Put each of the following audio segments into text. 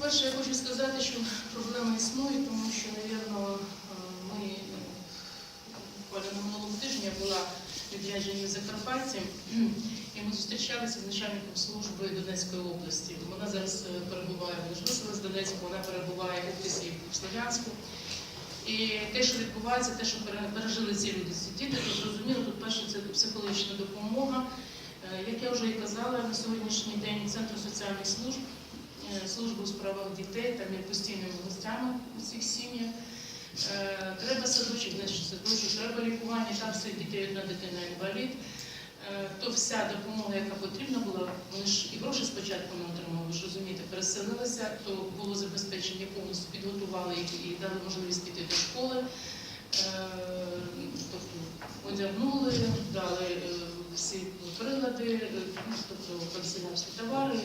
по-перше, я хочу сказати, що проблема існує, тому що, напевно, ми е, буквально на минулому тижні я була відряджені в Закарпатті, і ми зустрічалися з начальником служби Донецької області. Вона зараз е, перебуває, виселила з Донецька, вона перебуває в офісі в Слов'янську. І те, що відбувається, те, що пережили ці люди, ці діти, то зрозуміло, тут перше це психологічна допомога. Е, Як я вже і казала, на сьогоднішній день Центр соціальних служб, е, служба у справах дітей там є постійними гостями у цих сім'ях. Е, Треба садочок, значить садочок, треба лікування, там стоїть дітей одна дитина інвалід. Е, То вся допомога, яка потрібна була, вони ж і гроші спочатку не отримали, ви ж розумієте, переселилися, то було забезпечення повністю, підготували їх і дали можливість піти до школи. Тобто одягнули, дали всі прилади, ну, тобто канцелярські товари,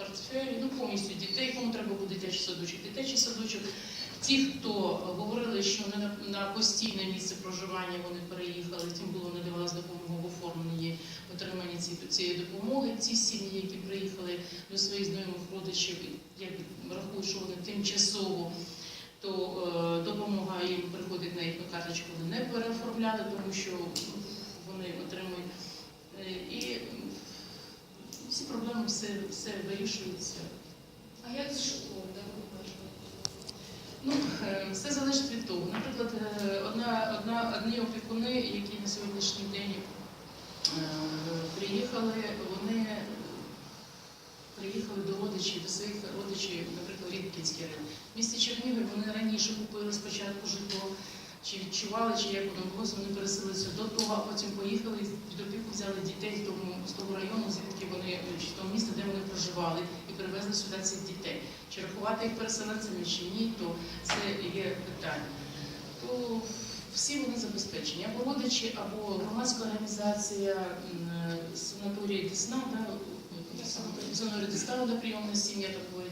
портфелі, ну повністю дітей, кому треба буде дитячий садочок, дитячий садочок. Ті, хто говорили, що на, на постійне місце проживання вони переїхали, тим було надавалась допомога в оформленні отриманні ці- цієї допомоги. Ці сім'ї, які приїхали до своїх знайомих родичів, як рахують, що вони тимчасово, то е, допомога їм приходить на їхню карточку, вони не переоформляли, тому що ну, вони отримують. Е, І все, все вирішується. А як з школою, де ви? Ну, е, все залежить від того. Наприклад, е, одна, одна, одні опікуни, які на сьогоднішній день е, приїхали, вони приїхали до родичів, до своїх родичів, наприклад, Рідкінський район. В місті Чернігові вони раніше купили спочатку житло, чи відчували, чи як воно було, вони переселилися до того, а потім поїхали під опіку взяли дітей з того, з того району, звідки вони, чи того міста, де і привезли сюди цих дітей. Чи рахувати їх переселенцями, чи ні, то це є питання. То всі вони забезпечені. Або родичі, або громадська організація санаторія санаторії Десна, да, Дісна, Десна, прийомна сім'я такої